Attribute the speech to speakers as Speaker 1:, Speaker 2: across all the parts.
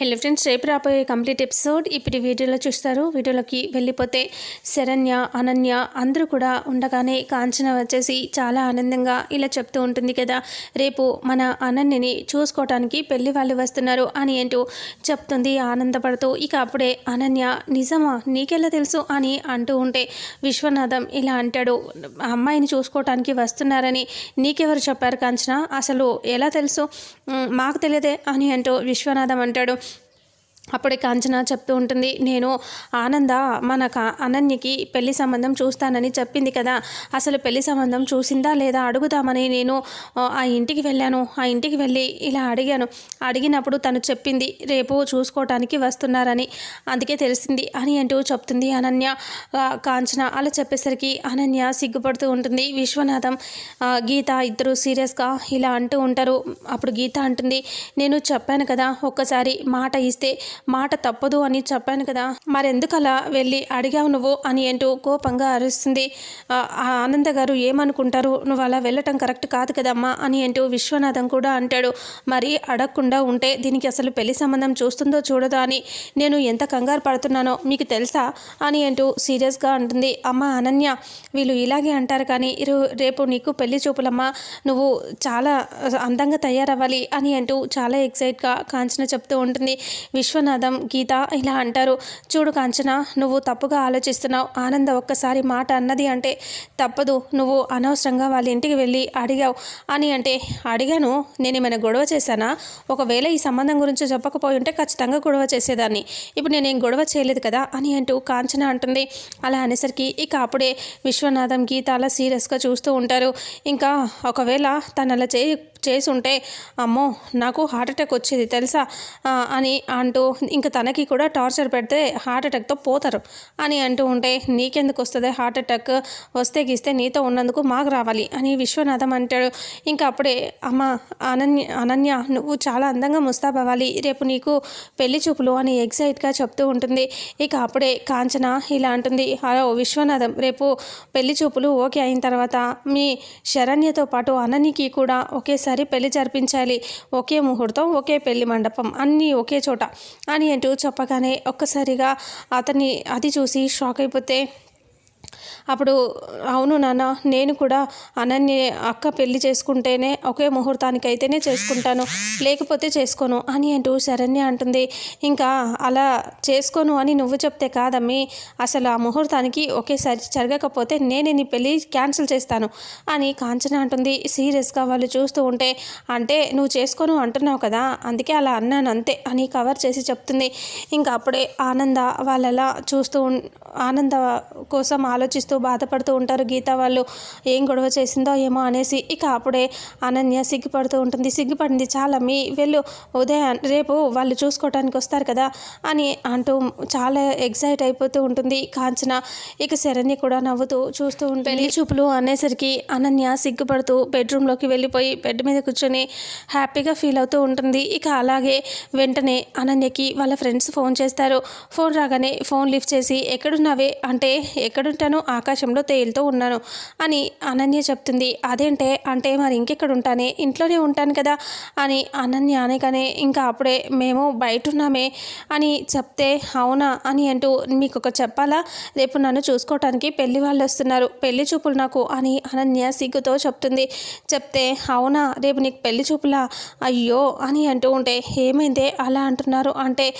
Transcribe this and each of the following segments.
Speaker 1: Hello friends రేపు రాబోయే complete episode ఇప్పుడు వీడియోలో చూస్తారు. వీడియోలోకి వెళ్ళిపోతే శరణ్య అనన్య అందరూ కూడా ఉండగానే కాంచన వచ్చేసి చాలా ఆనందంగా ఇలా చెప్తూ ఉంటుంది కదా. రేపు మన అనన్యని చూసుకోవటానికి పెళ్ళి వాళ్ళు వస్తున్నారు అని ఏంటో చెప్తుంది ఆనందపడుతూ. ఇక అప్పుడే అనన్య నిజమా? నీకెలా తెలుసు? అని అంటూ ఉంటే విశ్వనాథం ఇలా అంటాడు అమ్మాయిని చూసుకోవటానికి వస్తున్నారని నీకెవరు చెప్పారు కాంచన? అసలు ఎలా తెలుసు? మాకు తెలియదే అని అంటూ విశ్వనాథం అంటాడు. అప్పుడే కాంచన చెప్తూ ఉంటుంది నేను ఆనంద మన కా అనన్యకి పెళ్ళి సంబంధం చూస్తానని చెప్పింది కదా అసలు పెళ్ళి సంబంధం చూసిందా లేదా అడుగుదామని నేను ఆ, ఇంటికి వెళ్ళాను ఆ ఇంటికి వెళ్ళి ఇలా అడిగాను. అడిగినప్పుడు తను చెప్పింది రేపు చూసుకోవటానికి వస్తున్నారని అందుకే తెలిసింది అని అంటూ చెప్తుంది అనన్య. కాంచన అలా చెప్పేసరికి అనన్య సిగ్గుపడుతూ ఉంటుంది విశ్వనాథం గీత ఇద్దరు సీరియస్గా ఇలా అంటూ ఉంటారు. అప్పుడు గీత అంటుంది నేను చెప్పాను కదా ఒక్కసారి మాట ఇస్తే మాట తప్పదు అని చెప్పాను కదా. మరెందుకు అలా వెళ్ళి అడిగావు నువ్వు అని ఏంటో కోపంగా అరుస్తుంది. ఆనంద గారు ఏమనుకుంటారు? నువ్వు అలా వెళ్ళటం కరెక్ట్ కాదు కదమ్మా అని అంటూ విశ్వనాథం కూడా అంటాడు. మరి అడగకుండా ఉంటే దీనికి అసలు పెళ్ళి సంబంధం చూస్తుందో చూడదో అని. నేను ఎంత కంగారు పడుతున్నానో మీకు తెలుసా? అని అంటూ సీరియస్గా అంటుంది. అమ్మ అనన్య వీళ్ళు ఇలాగే అంటారు కానీ రేపు నీకు పెళ్ళి చూపులమ్మా. నువ్వు చాలా అందంగా తయారవ్వాలి అని అంటూ చాలా ఎక్సైట్గా కాంచన చెప్తూ ఉంటుంది. విశ్వ విశ్వనాథం గీత ఇలా అంటారు. చూడు కాంచన నువ్వు తప్పుగా ఆలోచిస్తున్నావు. ఆనంద ఒక్కసారి మాట అన్నది అంటే తప్పదు. నువ్వు అనవసరంగా వాళ్ళ ఇంటికి వెళ్ళి అడిగావు అని అంటే అడిగాను. నేను ఏమైనా గొడవ చేశానా? ఒకవేళ ఈ సంబంధం గురించి చెప్పకపోయి ఉంటే ఖచ్చితంగా గొడవ చేసేదాన్ని. ఇప్పుడు నేనేం గొడవ చేయలేదు కదా అని అంటూ కాంచన అంటుంది. అలా అనేసరికి ఇక అప్పుడే విశ్వనాథం గీత అలా సీరియస్గా చూస్తూ ఉంటారు. ఇంకా ఒకవేళ తను అలా చేయ చేసి ఉంటే అమ్మో నాకు హార్ట్ అటాక్ వచ్చేది తెలుసా? అని అంటూ ఇంకా తనకి కూడా టార్చర్ పెడితే హార్ట్ అటాక్తో పోతారు అని అంటూ ఉంటే నీకెందుకు వస్తుంది హార్ట్ అటాక్? వస్తే గీస్తే నీతో ఉన్నందుకు మాకు రావాలి అని విశ్వనాథం అంటాడు. ఇంకా అప్పుడే అమ్మ అనన్య అనన్య నువ్వు చాలా అందంగా ముస్తాబవ్వాలి. రేపు నీకు పెళ్ళి చూపులు అని ఎగ్జైట్గా చెప్తూ ఉంటుంది. ఇక అప్పుడే కాంచన ఇలా అంటుంది. హలో విశ్వనాథం రేపు పెళ్ళి చూపులు ఓకే అయిన తర్వాత మీ శరణ్యతో పాటు అనన్యకి కూడా ఒకేసారి పెళ్ళి జరిపించాలి. ఒకే ముహూర్తం ఒకే పెళ్ళి మండపం అన్నీ ఒకే చోట అని అంటూ చెప్పగానే ఒక్కసారిగా అతన్ని అది చూసి షాక్ అయిపోతే అప్పుడు అవును నాన్న నేను కూడా అనన్య అక్క పెళ్ళి చేసుకుంటేనే ఒకే ముహూర్తానికి అయితేనే చేసుకుంటాను. లేకపోతే చేసుకోను అని అంటూ శరణ్య అంటుంది. ఇంకా అలా చేసుకోను అని నువ్వు చెప్తే కాదమ్మి. అసలు ఆ ముహూర్తానికి ఒకేసారి జరగకపోతే నేనే నీ పెళ్ళి క్యాన్సిల్ చేస్తాను అని కాంచన అంటుంది. సీరియస్గా వాళ్ళు చూస్తూ ఉంటే అంటే నువ్వు చేసుకోను అంటున్నావు కదా అందుకే అలా అన్నాను అంతే అని కవర్ చేసి చెప్తుంది. ఇంకా అప్పుడే ఆనంద వాళ్ళలా చూస్తూ ఆనంద కోసం ఆలోచన ఆలోచిస్తూ బాధపడుతూ ఉంటారు. గీత వాళ్ళు ఏం గొడవ చేసిందో ఏమో అనేసి ఇక అప్పుడే అనన్య సిగ్గుపడుతూ ఉంటుంది. సిగ్గుపడింది చాలా మీ వెళ్ళు ఉదయం రేపు వాళ్ళు చూసుకోవటానికి వస్తారు కదా అని అంటూ చాలా ఎగ్జైట్ అయిపోతూ ఉంటుంది. కాంచన ఇక శరణ్య కూడా నవ్వుతూ చూస్తూ ఉంటుంది. పెళ్ళి చూపులు అనేసరికి అనన్య సిగ్గుపడుతూ బెడ్రూమ్లోకి వెళ్ళిపోయి బెడ్ మీద కూర్చొని హ్యాపీగా ఫీల్ అవుతూ ఉంటుంది. ఇక అలాగే వెంటనే అనన్యకి వాళ్ళ ఫ్రెండ్స్ ఫోన్ చేస్తారు. ఫోన్ రాగానే ఫోన్ లిఫ్ట్ చేసి ఎక్కడున్నావే? అంటే ఎక్కడుంటాను? ఆకాశంలో తేలుతూ ఉన్నాను అని అనన్య చెప్తుంది. అదేంటే అంటే మరి ఇంకెక్కడ ఉంటానే ఇంట్లోనే ఉంటాను కదా? అని అనన్య అనగానే ఇంకా అప్పుడే మేము బయట ఉన్నామే అని చెప్తే అవునా? అని అంటూ మీకు ఒక చెప్పాలా? రేపు నన్ను చూసుకోవటానికి పెళ్ళి వాళ్ళు వస్తున్నారు. పెళ్ళి చూపులు నాకు అని అనన్య సిగ్గుతో చెప్తుంది. చెప్తే అవునా? రేపు నీకు పెళ్ళి చూపులా? అయ్యో అని అంటూ ఉంటే ఏమైందే? అలా అంటున్నారు. అంటే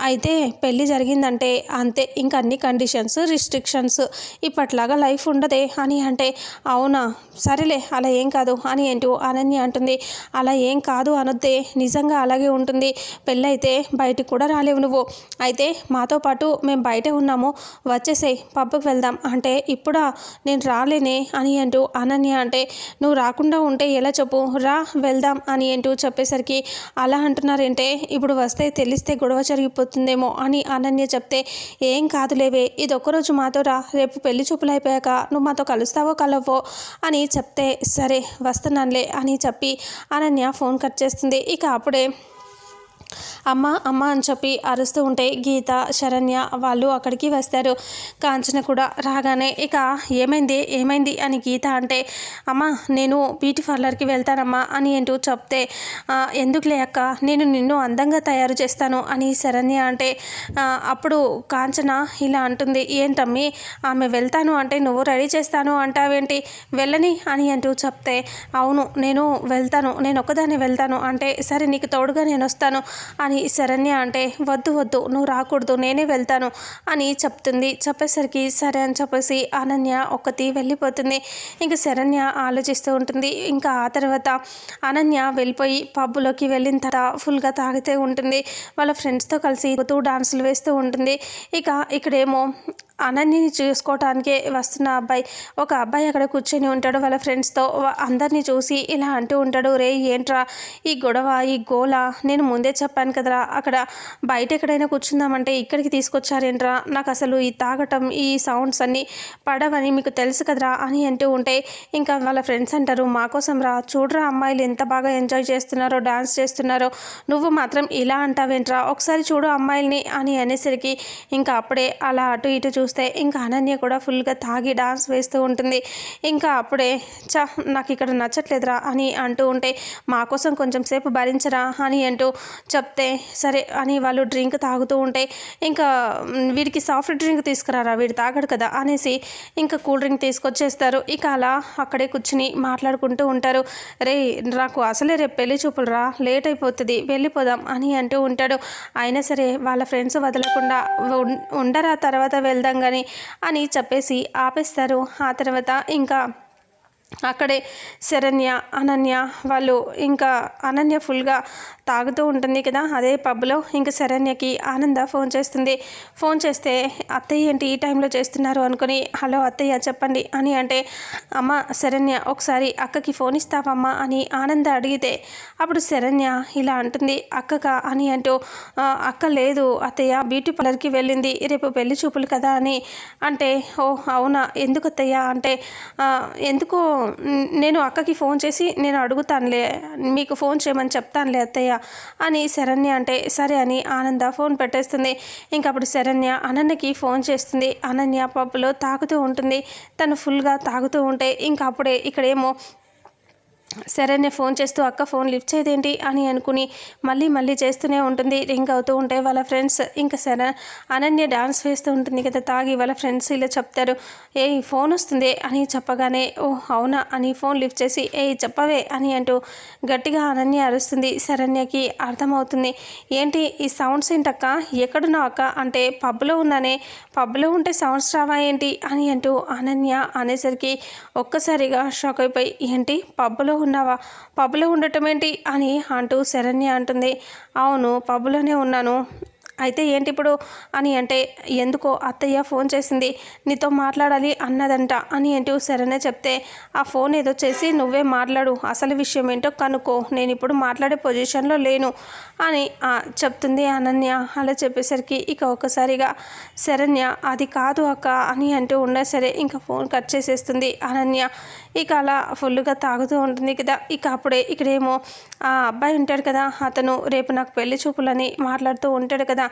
Speaker 1: అయితే పెళ్ళి జరిగిందంటే అంతే. ఇంకా అన్ని కండిషన్స్ రిస్ట్రిక్షన్స్ ఇప్పట్లాగా లైఫ్ ఉండదే అని అంటే అవునా? సరేలే అలా ఏం కాదు అని అంటూ అనన్య అంటుంది. అలా ఏం కాదు అనొద్దే నిజంగా అలాగే ఉంటుంది. పెళ్ళైతే బయటికి కూడా రాలేవు నువ్వు. అయితే మాతో పాటు మేము బయటే ఉన్నాము. వచ్చేసేయ్ పబ్కి వెళ్దాం. అంటే ఇప్పుడా? నేను రాలేనే అని అంటూ అనన్య అంటే నువ్వు రాకుండా ఉంటే ఎలా చెప్పు? రా వెళ్దాం అని అంటూ చెప్పేసరికి అలా అంటున్నారంటే ఇప్పుడు వస్తే తెలిస్తే గొడవ జరిగిపోతుందేమో అని అనన్య చెప్తే ఏం కాదులేవే ఇది ఒక్కరోజు మాతో రా రేపు పెళ్ళి చూపులు అయిపోయాక నువ్వు మాతో కలుస్తావో కలవో? అని చెప్తే సరే వస్తున్నానులే అని చెప్పి అనన్య ఫోన్ కట్ చేస్తుంది. ఇక అప్పుడే అమ్మ అమ్మ అని చెప్పి అరుస్తూ ఉంటే గీత శరణ్య వాళ్ళు అక్కడికి వస్తారు. కాంచన కూడా రాగానే ఇక ఏమైంది? ఏమైంది? అని గీత అంటే అమ్మ నేను బ్యూటీ పార్లర్కి వెళ్తానమ్మా అని అంటూ చెప్తే ఎందుకులే అక్క? నేను నిన్ను అందంగా తయారు చేస్తాను అని శరణ్య అంటే అప్పుడు కాంచన ఇలా అంటుంది ఏంటమ్మి ఆమె వెళ్తాను అంటే నువ్వు రెడీ చేస్తాను అంటావేంటి? వెళ్ళని అని అంటూ చెప్తే అవును నేను వెళ్తాను నేను ఒక్కదాన్ని వెళ్తాను అంటే సరే నీకు తోడుగా నేను వస్తాను అని శరణ్య అంటే వద్దు వద్దు నువ్వు రాకూడదు నేనే వెళ్తాను అని చెప్తుంది. చెప్పేసరికి సరే అని చెప్పేసి అనన్య ఒక్కతి వెళ్ళిపోతుంది. ఇంకా శరణ్య ఆలోచిస్తూ ఉంటుంది. ఇంకా ఆ తర్వాత అనన్య వెళ్ళిపోయి పబ్బులోకి వెళ్ళిన తర్వాత ఫుల్గా తాగితే ఉంటుంది. వాళ్ళ ఫ్రెండ్స్తో కలిసి డాన్సులు వేస్తూ ఉంటుంది. ఇక ఇక్కడేమో అనన్యని చూసుకోవటానికే వస్తున్న అబ్బాయి. ఒక అబ్బాయి అక్కడ కూర్చొని ఉంటాడు. వాళ్ళ ఫ్రెండ్స్తో అందరినీ చూసి ఇలా అంటూ ఉంటాడు రే ఏంట్రా ఈ గొడవ ఈ గోల? నేను ముందే చెప్పాను కదరా అక్కడ బయట ఎక్కడైనా కూర్చుందామంటే ఇక్కడికి తీసుకొచ్చారేంట్రా? నాకు అసలు ఈ తాగటం ఈ సౌండ్స్ అన్నీ పడవని మీకు తెలుసు కదరా అని అంటూ ఉంటే ఇంకా వాళ్ళ ఫ్రెండ్స్ అంటారు మా కోసం రా చూడరా అమ్మాయిలు ఎంత బాగా ఎంజాయ్ చేస్తున్నారో డాన్స్ చేస్తున్నారో నువ్వు మాత్రం ఇలా అంటావేంట్రా? ఒకసారి చూడు అమ్మాయిల్ని అని అనేసరికి ఇంకా అప్పుడే అలా అటు ఇటు చూస్తే ఇంకా అనన్య కూడా ఫుల్గా తాగి డాన్స్ వేస్తూ ఉంటుంది. ఇంకా అప్పుడే చా నాకు ఇక్కడ నచ్చట్లేదురా అని అంటూ ఉంటే మా కోసం కొంచెం సేపు భరించరా అని అంటూ చెప్తే సరే అని వాళ్ళు డ్రింక్ తాగుతూ ఉంటే ఇంకా వీడికి సాఫ్ట్ డ్రింక్ తీసుకురారా? వీడు తాగడు కదా? అనేసి ఇంకా కూల్ డ్రింక్ తీసుకొచ్చేస్తారు. ఇక అలా అక్కడే కూర్చుని మాట్లాడుకుంటూ ఉంటారు. రే నాకు అసలే రేపు పెళ్ళి చూపులు రా లేట్ అయిపోతుంది వెళ్ళిపోదాం అని అంటూ ఉంటాడు. అయినా సరే వాళ్ళ ఫ్రెండ్స్ వదలకుండా ఉండరా తర్వాత వెళ్దాం కానీ అని చెప్పేసి ఆపేస్తారు. ఆ తర్వాత ఇంకా అక్కడే శరణ్య అనన్య వాళ్ళు ఇంకా అనన్య ఫుల్గా తాగుతూ ఉంటుంది కదా అదే పబ్లో. ఇంకా శరణ్యకి ఆనంద ఫోన్ చేస్తుంది. ఫోన్ చేస్తే అత్తయ్య ఏంటి ఈ టైంలో చేస్తున్నారు? అనుకుని హలో అత్తయ్య చెప్పండి. అని అంటే అమ్మ శరణ్య ఒకసారి అక్కకి ఫోన్ ఇస్తావమ్మా అని ఆనంద అడిగితే అప్పుడు శరణ్య ఇలా అంటుంది అక్కక? అని అంటూ అక్క లేదు అత్తయ్య బ్యూటీ పార్లర్కి వెళ్ళింది రేపు పెళ్ళి చూపులు కదా అని అంటే ఓ అవునా ఎందుకు అత్తయ్య అంటే ఎందుకో నేను అక్కకి ఫోన్ చేసి నేను అడుగుతానులే మీకు ఫోన్ చేయమని చెప్తానులే అత్తయ్య అని శరణ్య అంటే సరే అని ఆనంద ఫోన్ పెట్టేస్తుంది. ఇంకప్పుడు శరణ్య అనన్యకి ఫోన్ చేస్తుంది. అనన్య పప్పులో తాగుతూ ఉంటుంది. తను ఫుల్గా తాగుతూ ఉంటే ఇంకా అప్పుడే ఇక్కడేమో సరే నేను ఫోన్ చేస్తూ అక్క ఫోన్ లిఫ్ట్ చేయదేంటి? అని అనుకుని మళ్ళీ మళ్ళీ చేస్తూనే ఉంటుంది. రింగ్ అవుతూ ఉంటే వాళ్ళ ఫ్రెండ్స్ ఇంకా సరే అనన్య డాన్స్ వేస్తూ ఉంటుంది కదా తాగి వాళ్ళ ఫ్రెండ్స్ ఇలా చెప్తారు. ఏ ఫోన్ వస్తుంది అని చెప్పగానే ఓ అవునా అని ఫోన్ లిఫ్ట్ చేసి ఏ చెప్పవే అని అంటూ గట్టిగా అనన్య అరుస్తుంది. శరణ్యకి అర్థమవుతుంది ఏంటి ఈ సౌండ్స్ ఏంటక్క? ఎక్కడున్నావు అక్క? అంటే పబ్లో ఉన్నానే. పబ్లో ఉంటే సౌండ్స్ రావా ఏంటి? అని అంటూ అనన్య అనేసరికి ఒక్కసారిగా షాక్ అయిపోయి ఏంటి పబ్లో ఉన్నావా? పబ్లో ఉండటం ఏంటి అని అంటూ శరణ్య అంటుంది. అవును పబ్లోనే ఉన్నాను. అయితే ఏంటి ఇప్పుడు అని అంటే ఎందుకో అత్తయ్య ఫోన్ చేసింది. నీతో మాట్లాడాలి అన్నదంట అని ఏంటి సరేనే చెప్తే ఆ ఫోన్ ఏదో చేసి నువ్వే మాట్లాడు. అసలు విషయం ఏంటో కనుక్కో. నేను ఇప్పుడు మాట్లాడే పొజిషన్లో లేను అని చెప్తుంది అనన్య. అలా చెప్పేసరికి ఇక ఒకసారిగా శరణ్య అది కాదు అక్క అని అంటూ ఉన్నా సరే ఇంకా ఫోన్ కట్ చేసేస్తుంది అనన్య. ఇక అలా ఫుల్గా తాగుతూ ఉంటుంది కదా. ఇక అప్పుడే ఇక్కడేమో ఆ అబ్బాయి ఉంటాడు కదా. అతను రేపు నాకు పెళ్ళి చూపులని మాట్లాడుతూ ఉంటాడు కదా.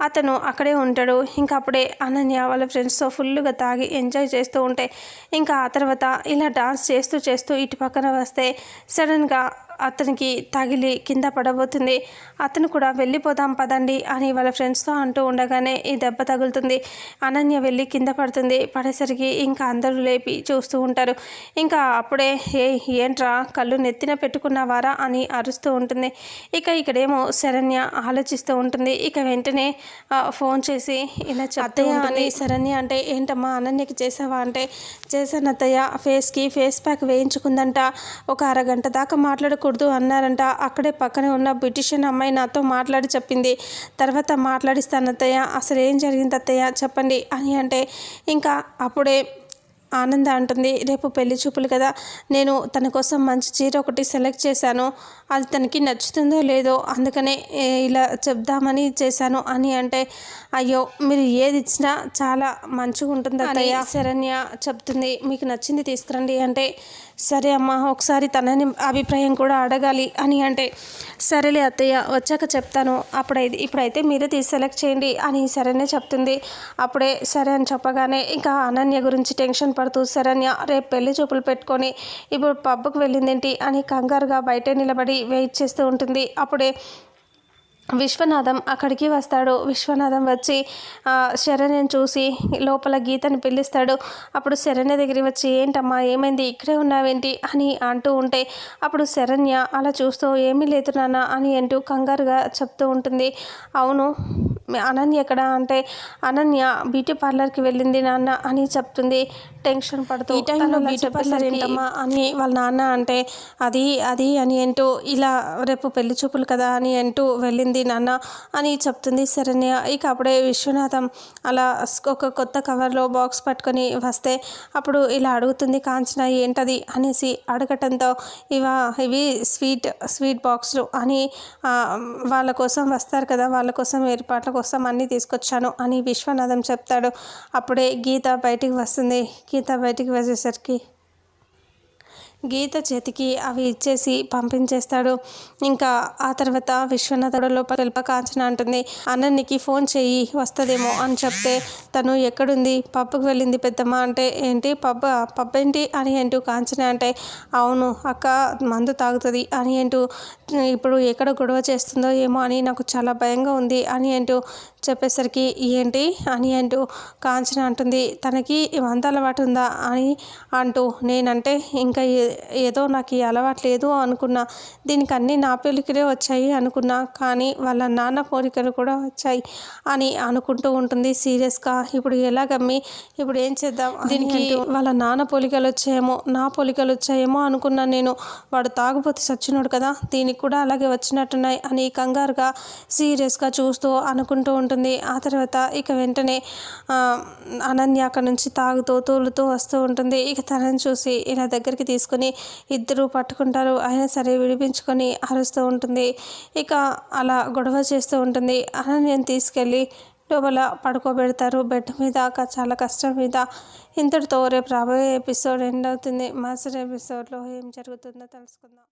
Speaker 1: అతను అక్కడే ఉంటాడు. ఇంకా అప్పుడే అనన్య వాళ్ళ ఫ్రెండ్స్తో ఫుల్గా తాగి ఎంజాయ్ చేస్తూ ఉంటే ఇంకా ఆ తర్వాత ఇలా డాన్స్ చేస్తూ చేస్తూ ఇటు పక్కన వస్తే సడన్గా అతనికి తగిలి కింద పడబోతుంది. అతను కూడా వెళ్ళిపోదాం పదండి అని వాళ్ళ ఫ్రెండ్స్తో అంటూ ఉండగానే ఈ దెబ్బ తగులుతుంది. అనన్య వెళ్ళి కింద పడుతుంది. పడేసరికి ఇంకా అందరూ లేపి చూస్తూ ఉంటారు. ఇంకా అప్పుడే ఏ ఏంట్రా? కళ్ళు నెత్తిన పెట్టుకున్నవారా? అని అరుస్తూ ఉంటుంది. ఇక ఇక్కడేమో శరణ్య ఆలోచిస్తూ ఉంటుంది. ఇక వెంటనే ఫోన్ చేసి ఇలా అత్తయ్య అని శరణ్య అంటే ఏంటమ్మా అనన్యకి చేసావా? అంటే చేశాను అత్తయ్య ఫేస్కి ఫేస్ ప్యాక్ వేయించుకుందంట. ఒక అరగంట దాకా మాట్లాడుకో మాట్లాడకూడదు అన్నారంట. అక్కడే పక్కనే ఉన్న బ్యూటిషియన్ అమ్మాయి నాతో మాట్లాడి చెప్పింది. తర్వాత మాట్లాడిస్తాను అత్తయ్య అసలు ఏం జరిగింది అత్తయ్య చెప్పండి అని అంటే ఇంకా అప్పుడే ఆనంద అంటుంది రేపు పెళ్ళి చూపులు కదా నేను తన కోసం మంచి చీర ఒకటి సెలెక్ట్ చేశాను. అది తనకి నచ్చుతుందో లేదో అందుకనే ఇలా చెప్దామని చేశాను అని అంటే అయ్యో మీరు ఏది ఇచ్చినా చాలా మంచిగా ఉంటుంది అత్తయ్య. శరణ్య చెప్తుంది మీకు నచ్చింది తీసుకురండి అంటే సరే అమ్మ ఒకసారి తనని అభిప్రాయం కూడా అడగాలి అని అంటే సరేలే అత్తయ్య వచ్చాక చెప్తాను. అప్పుడైతే ఇప్పుడైతే మీరే తీసి సెలెక్ట్ చేయండి అని సరేనే చెప్తుంది. అప్పుడే సరే అని చెప్పగానే ఇంకా అనన్య గురించి టెన్షన్ పడుతూ శరణ్య రేపు పెళ్ళి చూపులు పెట్టుకొని ఇప్పుడు పబ్బుకు వెళ్ళిందేంటి అని కంగారుగా బయటే నిలబడి వెయిట్ చేస్తూ ఉంటుంది. అప్పుడే విశ్వనాథం అక్కడికి వస్తాడు. విశ్వనాథం వచ్చి శరణ్యం చూసి లోపల గీతని పిలుస్తాడు. అప్పుడు శరణ్య దగ్గరికి వచ్చి ఏంటమ్మా ఏమైంది? ఇక్కడే ఉన్నావేంటి? అని అంటూ ఉంటే అప్పుడు శరణ్య అలా చూస్తూ ఏమీ లేదు నాన్న అని అంటూ కంగారుగా చెప్తూ ఉంటుంది. అవును అనన్య ఎక్కడ? అంటే అనన్య బ్యూటీ పార్లర్కి వెళ్ళింది నాన్న అని చెప్తుంది. టెన్షన్ పడుతూ ఈ టైంలో బ్యూటీ పార్లర్ ఏంటమ్మా? అని వాళ్ళ నాన్న అంటే అది అది అని అంటూ ఇలా రేపు పెళ్ళి చూపులు కదా అని అంటూ వెళ్ళింది. నాన్న అని చెప్తుంది. శరణ్య ఇక అప్పుడే విశ్వనాథం అలా ఒక కొత్త కవర్లో బాక్స్ పట్టుకొని వస్తే అప్పుడు ఇలా అడుగుతుంది కాంచన ఏంటది? అనేసి అడగటంతో ఇవా ఇవి స్వీట్ స్వీట్ బాక్స్లు అని వాళ్ళ కోసం వస్తారు కదా వాళ్ళ కోసం ఏర్పాట్ల కోసం అన్నీ తీసుకొచ్చాను అని విశ్వనాథం చెప్తాడు. అప్పుడే గీత బయటికి వస్తుంది. గీత బయటికి వచ్చేసరికి గీత చేతికి అవి ఇచ్చేసి పంపించేస్తాడు. ఇంకా ఆ తర్వాత విశ్వనాథుడు లోపల కాంచన అంటుంది అన్నన్నికి ఫోన్ చెయ్యి వస్తుందేమో అని చెప్తే తను ఎక్కడుంది? పబ్బుకు వెళ్ళింది పెద్దమ్మ అంటే ఏంటి పబ్ పబ్ ఏంటి అని అంటూ కాంచన అంటే అవును అక్క మందు తాగుతుంది అని అంటూ ఇప్పుడు ఎక్కడ గొడవ చేస్తుందో ఏమో అని నాకు చాలా భయంగా ఉంది అని అంటూ చెప్పేసరికి ఏంటి అని అంటూ కాంచన అంటుంది తనకి వంద అలవాటు ఉందా అని అంటూ నేనంటే ఇంకా ఏదో నాకు ఈ అలవాటు లేదు అనుకున్నా దీనికి అన్నీ నా పెళ్ళికిలే వచ్చాయి అనుకున్నా కానీ వాళ్ళ నాన్న పోలికలు కూడా వచ్చాయి అని అనుకుంటూ ఉంటుంది సీరియస్గా. ఇప్పుడు ఎలాగమ్మి? ఇప్పుడు ఏం చేద్దాం దీనికి వాళ్ళ నాన్న పోలికలు వచ్చాయేమో నా పోలికలు వచ్చాయేమో అనుకున్నా నేను. వాడు తాగుపోతే సచ్చినోడు కదా దీనికి కూడా అలాగే వచ్చినట్టున్నాయి అని కంగారుగా సీరియస్గా చూస్తూ అనుకుంటూ ఉంటుంది. ఆ తర్వాత ఇక వెంటనే అనన్య అక్కడ నుంచి తాగుతూ తూలుతూ వస్తూ ఉంటుంది. ఇక తనని చూసి ఇలా దగ్గరికి తీసుకుని ఇద్దరు పట్టుకుంటారు. అయినా సరే విడిపించుకొని అరుస్తూ ఉంటుంది. ఇక అలా గొడవ చేస్తూ ఉంటుంది. అనన్యని తీసుకెళ్ళి లోపల పడుకోబెడతారు. బెడ్ మీద చాలా కష్టం మీద. ఇంతటితో రేపు రాబోయే ఎపిసోడ్ ఎండ్ అవుతుంది. మాస్టర్ ఎపిసోడ్లో ఏం జరుగుతుందో తెలుసుకుందాం.